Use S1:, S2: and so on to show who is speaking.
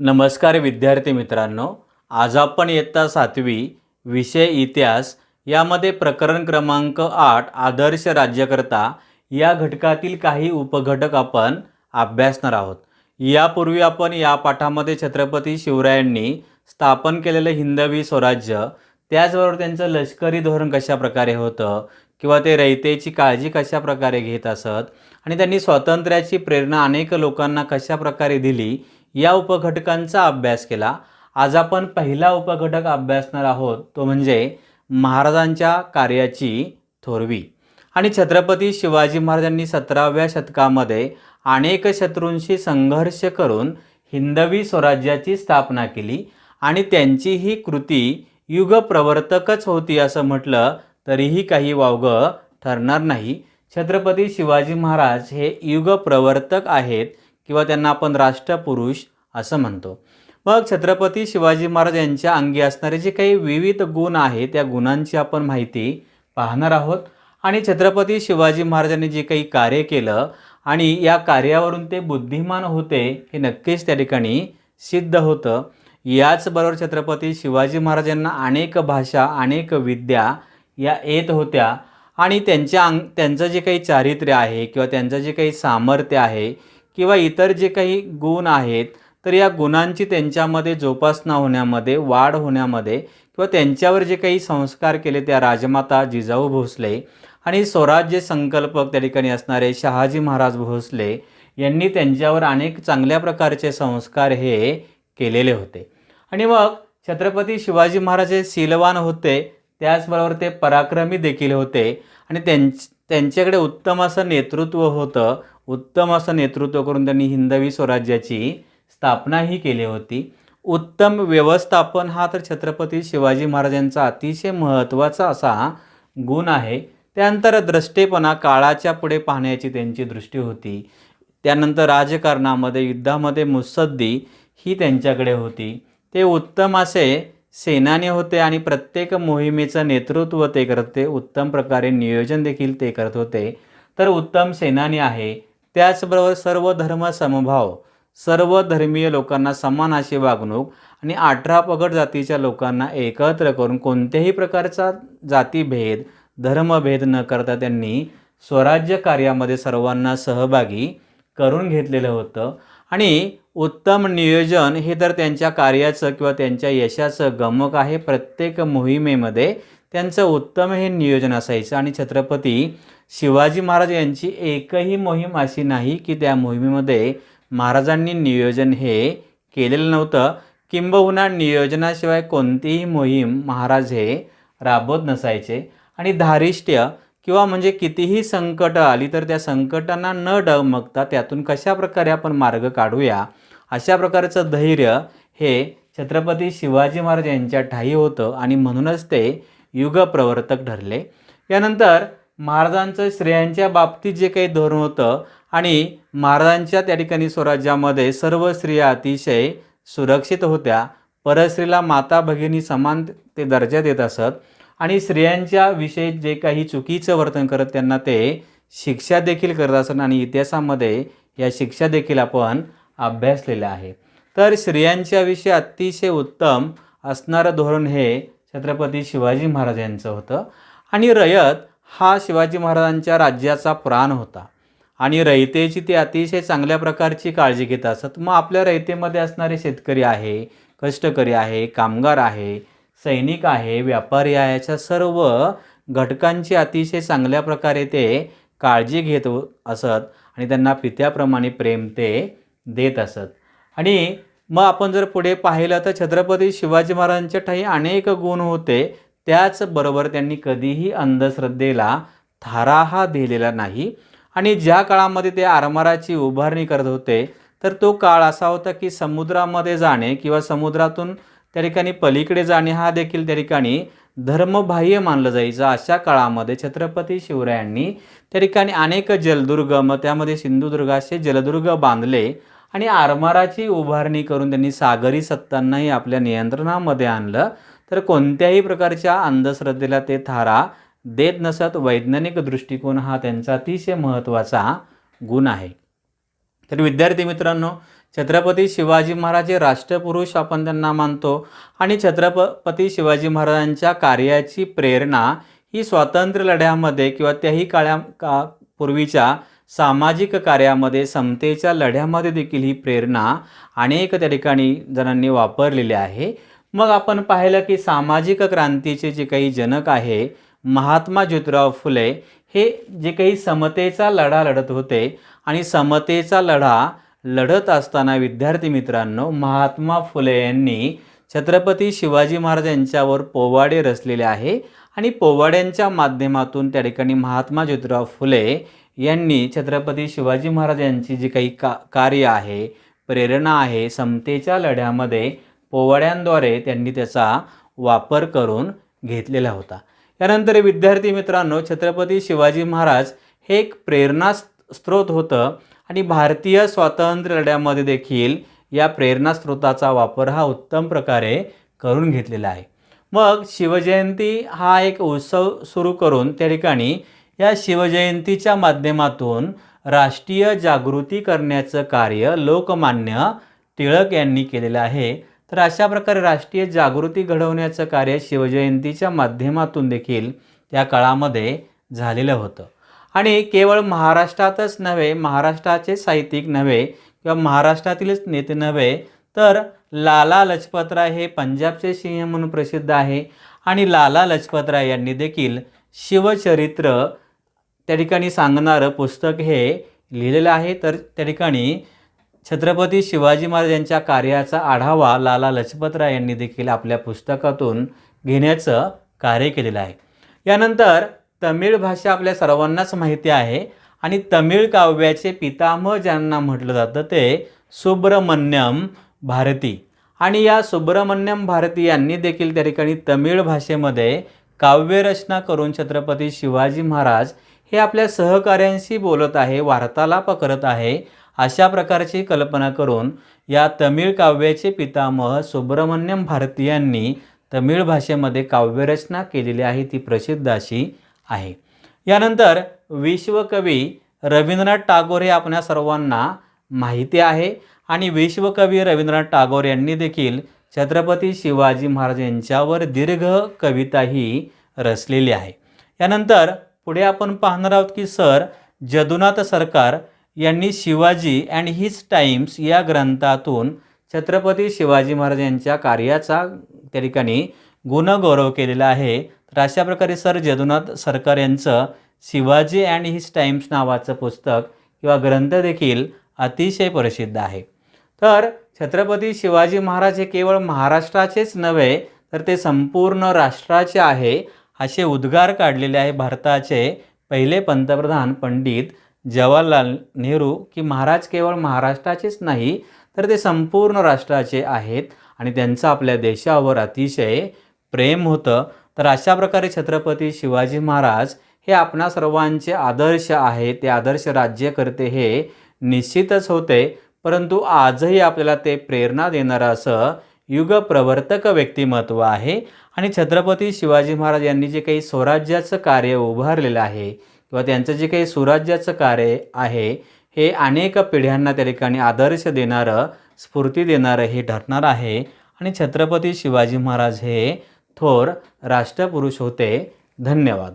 S1: नमस्कार विद्यार्थी मित्रांनो आज आपण इयत्ता सातवी विषय इतिहास यामध्ये प्रकरण क्रमांक आठ आदर्श राज्यकर्ता या घटकातील काही उपघटक आपण अभ्यासणार आहोत. यापूर्वी आपण या पाठामध्ये छत्रपती शिवरायांनी स्थापन केलेलं हिंदवी स्वराज्य त्याचबरोबर त्यांचं लष्करी धोरण कशा प्रकारे होतं किंवा ते रयतेची काळजी कशा प्रकारे घेत असत आणि त्यांनी स्वातंत्र्याची प्रेरणा अनेक लोकांना कशा प्रकारे दिली या उपघटकांचा अभ्यास केला. आज आपण पहिला उपघटक अभ्यासणार आहोत तो म्हणजे महाराजांच्या कार्याची थोरवी. आणि छत्रपती शिवाजी महाराजांनी सतराव्या शतकामध्ये अनेक शत्रूंशी संघर्ष करून हिंदवी स्वराज्याची स्थापना केली आणि त्यांची ही कृती युगप्रवर्तकच होती असं म्हटलं तरीही काही वावगं ठरणार नाही. छत्रपती शिवाजी महाराज हे युगप्रवर्तक आहेत किंवा त्यांना आपण राष्ट्रपुरुष असं म्हणतो. मग छत्रपती शिवाजी महाराज यांच्या अंगी असणारे जे काही विविध गुण आहेत त्या गुणांची आपण माहिती पाहणार आहोत. आणि छत्रपती शिवाजी महाराजांनी जे काही कार्य केलं आणि या कार्यावरून ते बुद्धिमान होते हे नक्कीच त्या ठिकाणी सिद्ध होतं. याचबरोबर छत्रपती शिवाजी महाराजांना अनेक भाषा अनेक विद्या या येत होत्या. आणि त्यांच्या अंग त्यांचं जे काही चारित्र्य आहे किंवा त्यांचं जे काही सामर्थ्य आहे किंवा इतर जे काही गुण आहेत तर या गुणांची त्यांच्यामध्ये जोपासना होण्यामध्ये वाढ होण्यामध्ये किंवा त्यांच्यावर जे काही संस्कार केले त्या राजमाता जिजाऊ भोसले आणि स्वराज्य संकल्पक त्या ठिकाणी असणारे शहाजी महाराज भोसले यांनी त्यांच्यावर अनेक चांगल्या प्रकारचे संस्कार हे केलेले होते. आणि मग छत्रपती शिवाजी महाराज हे शीलवान होते त्याचबरोबर ते पराक्रमी देखील होते आणि त्यांच त्यांच्याकडे उत्तम असं नेतृत्व होतं उत्तम असं नेतृत्व करून त्यांनी हिंदवी स्वराज्याची स्थापनाही केली होती. उत्तम व्यवस्थापन हा तर छत्रपती शिवाजी महाराजांचा अतिशय महत्त्वाचा असा गुण आहे. त्यानंतर द्रष्टेपणा काळाच्या पुढे पाहण्याची त्यांची दृष्टी होती. त्यानंतर राजकारणामध्ये युद्धामध्ये मुसद्दी ही त्यांच्याकडे होती. ते उत्तम असे सेनानी होते आणि प्रत्येक मोहिमेचं नेतृत्व ते करते उत्तम प्रकारे नियोजन देखील ते करत होते. तर उत्तम सेनानी आहे. त्याचबरोबर सर्व धर्म समभाव सर्व धर्मीय लोकांना समान अशी वागणूक आणि अठरा पगड जातीच्या लोकांना एकत्र करून कोणत्याही प्रकारचा जातीभेद धर्मभेद न करता त्यांनी स्वराज्य कार्यामध्ये सर्वांना सहभागी करून घेतलेलं होतं. आणि उत्तम नियोजन हे तर त्यांच्या कार्याचं किंवा त्यांच्या यशाचं गमक आहे. प्रत्येक मोहिमेमध्ये त्यांचं उत्तम हे नियोजन असायचं. आणि छत्रपती शिवाजी महाराज यांची एकही मोहीम अशी नाही की त्या मोहिमेमध्ये महाराजांनी नियोजन हे केलेलं नव्हतं. किंबहुना नियोजनाशिवाय कोणतीही मोहीम महाराज हे राबवत नसायचे. आणि धारिष्ट्य किंवा म्हणजे कितीही संकटं आली तर त्या संकटांना न डगमगता त्यातून कशा प्रकारे आपण मार्ग काढूया अशा प्रकारचं धैर्य हे छत्रपती शिवाजी महाराज यांच्या ठाई होतं. आणि म्हणूनच ते युगप्रवर्तक ठरले. यानंतर महाराजांचं स्त्रियांच्या बाबतीत जे काही धोरण होतं आणि महाराजांच्या त्या ठिकाणी स्वराज्यामध्ये सर्व स्त्रिया अतिशय सुरक्षित होत्या. परस्त्रीला माता भगिनी समान ते दर्जा देत असत आणि स्त्रियांच्या विषयी जे काही चुकीचं वर्तन करत त्यांना ते शिक्षा देखील करत असत आणि इतिहासामध्ये या शिक्षा देखील आपण अभ्यासलेल्या आहे तर स्त्रियांच्या विषयी अतिशय उत्तम असणारं धोरण हे छत्रपती शिवाजी महाराज यांचं होतं. आणि रयत हा शिवाजी महाराजांच्या राज्याचा प्राण होता. आणि रयतेची ते अतिशय चांगल्या प्रकारची काळजी घेत असत. मग आपल्या रयतेमध्ये असणारे शेतकरी आहे कष्टकरी आहे कामगार आहे सैनिक आहे व्यापारी आहे याच्या सर्व घटकांची अतिशय चांगल्या प्रकारे ते काळजी घेत असत. आणि त्यांना पित्याप्रमाणे प्रेम ते देत असत. आणि मग आपण जर पुढे पाहिलं तर छत्रपती शिवाजी महाराजांच्या ठाई अनेक गुण होते. त्याचबरोबर त्यांनी कधीही अंधश्रद्धेला थारा हा दिलेला नाही. आणि ज्या काळामध्ये ते आरमाराची उभारणी करत होते तर तो काळ असा होता की समुद्रामध्ये जाणे किंवा समुद्रातून त्या ठिकाणी पलीकडे जाणे हा देखील त्या ठिकाणी धर्मबाह्य मानलं जायचं. अशा काळामध्ये छत्रपती शिवरायांनी त्या ठिकाणी अनेक जलदुर्ग मग त्यामध्ये सिंधुदुर्ग असे जलदुर्ग बांधले. आणि आरमाराची उभारणी करून त्यांनी सागरी सत्तांनाही आपल्या नियंत्रणामध्ये आणलं. तर कोणत्याही प्रकारच्या अंधश्रद्धेला ते थारा देत नसत. वैज्ञानिक दृष्टिकोन हा त्यांचा अतिशय महत्त्वाचा गुण आहे. तर विद्यार्थी मित्रांनो छत्रपती शिवाजी महाराज हे राष्ट्रपुरुष आपण त्यांना मानतो आणि छत्रपती शिवाजी महाराजांच्या कार्याची प्रेरणा ही स्वातंत्र्य लढ्यामध्ये किंवा त्याही काळ्या का पूर्वीच्या सामाजिक कार्यामध्ये समतेच्या लढ्यामध्ये देखील ही प्रेरणा अनेक त्या ठिकाणी जणांनी वापरलेली आहे. मग आपण पाहिलं की सामाजिक क्रांतीचे जे काही जनक आहे महात्मा ज्योतिराव फुले हे जे काही समतेचा लढा लढत होते आणि समतेचा लढा लढत असताना विद्यार्थी मित्रांनो महात्मा फुले यांनी छत्रपती शिवाजी महाराज यांच्यावर पोवाडे रचलेले आहे आणि पोवाड्यांच्या माध्यमातून त्या ठिकाणी महात्मा ज्योतिराव फुले यांनी छत्रपती शिवाजी महाराज यांची जी काही का कार्य आहे प्रेरणा आहे समतेच्या लढ्यामध्ये पोवाड्यांद्वारे त्यांनी त्याचा वापर करून घेतलेला होता. यानंतर विद्यार्थी मित्रांनो छत्रपती शिवाजी महाराज हे एक प्रेरणा स्रोत होतं आणि भारतीय स्वातंत्र्य लढ्यामध्ये देखील या प्रेरणा स्रोताचा वापर हा उत्तम प्रकारे करून घेतलेला आहे. मग शिवजयंती हा एक उत्सव सुरू करून त्या ठिकाणी या शिवजयंतीच्या माध्यमातून राष्ट्रीय जागृती करण्याचं कार्य लोकमान्य टिळक यांनी केलेलं आहे. तर अशा प्रकारे राष्ट्रीय जागृती घडवण्याचं कार्य शिवजयंतीच्या माध्यमातून देखील त्या काळामध्ये झालेलं होतं. आणि केवळ महाराष्ट्रातच नव्हे महाराष्ट्राचे साहित्यिक नव्हे किंवा महाराष्ट्रातीलच नेते नव्हे तर लाला लजपतराय हे पंजाबचे सिंह म्हणून प्रसिद्ध आहे. आणि लाला लजपतराय यांनी देखील शिवचरित्र त्या ठिकाणी सांगणारं पुस्तक हे लिहिलेलं आहे. तर त्या ठिकाणी छत्रपती शिवाजी महाराज यांच्या कार्याचा आढावा लाला लजपतराय यांनी देखील आपल्या पुस्तकातून घेण्याचं कार्य केलेलं आहे. यानंतर तमिळ भाषा आपल्या सर्वांनाच माहिती आहे आणि तमिळ काव्याचे पितामह ज्यांना म्हटलं जातं ते सुब्रमण्यम भारती. आणि या सुब्रमण्यम भारती यांनी देखील त्या ठिकाणी तमिळ भाषेमध्ये काव्यरचना करून छत्रपती शिवाजी महाराज हे आपल्या सहकाऱ्यांशी बोलत आहे वार्तालाप करत आहे अशा प्रकारची कल्पना करून या तमिळ काव्याचे पितामह सुब्रमण्यम भारती यांनी तमिळ भाषेमध्ये काव्यरचना केलेली आहे ती प्रसिद्ध अशी आहे. यानंतर विश्वकवी रवींद्रनाथ टागोर हे आपल्या सर्वांना माहिती आहे आणि विश्वकवी रवींद्रनाथ टागोर यांनी देखील छत्रपती शिवाजी महाराज यांच्यावर दीर्घ कविताही रचलेली आहे. यानंतर पुढे आपण पाहणार आहोत की सर जदुनाथ सरकार यांनी शिवाजी अँड हिज टाइम्स या ग्रंथातून छत्रपती शिवाजी महाराज यांच्या कार्याचा त्या ठिकाणी गुणगौरव केलेला आहे. तर अशा प्रकारे सर जदुनाथ सरकार यांचं शिवाजी अँड हिज टाइम्स नावाचं पुस्तक किंवा ग्रंथ देखील अतिशय प्रसिद्ध आहे. तर छत्रपती शिवाजी महाराज हे केवळ महाराष्ट्राचेच नव्हे तर ते संपूर्ण राष्ट्राचे आहे. असे उद्गार काढलेले आहे भारताचे पहिले पंतप्रधान पंडित जवाहरलाल नेहरू की महाराज केवळ महाराष्ट्राचेच नाही तर ते संपूर्ण राष्ट्राचे आहेत आणि त्यांचं आपल्या देशावर अतिशय प्रेम होतं. तर अशा प्रकारे छत्रपती शिवाजी महाराज हे आपणा सर्वांचे आदर्श आहे ते आदर्श राज्यकर्ते हे निश्चितच होते. परंतु आजही आपल्याला ते प्रेरणा देणारं असं युगप्रवर्तक व्यक्तिमत्व आहे आणि छत्रपती शिवाजी महाराज यांनी जे काही स्वराज्याचं कार्य उभारलेलं आहे किंवा त्यांचं जे काही सुराज्याचं कार्य आहे हे अनेक पिढ्यांना त्या ठिकाणी आदर्श देणारं स्फूर्ती देणारं हे ठरणार आहे. आणि छत्रपती शिवाजी महाराज हे थोर राष्ट्रपुरुष होते. धन्यवाद.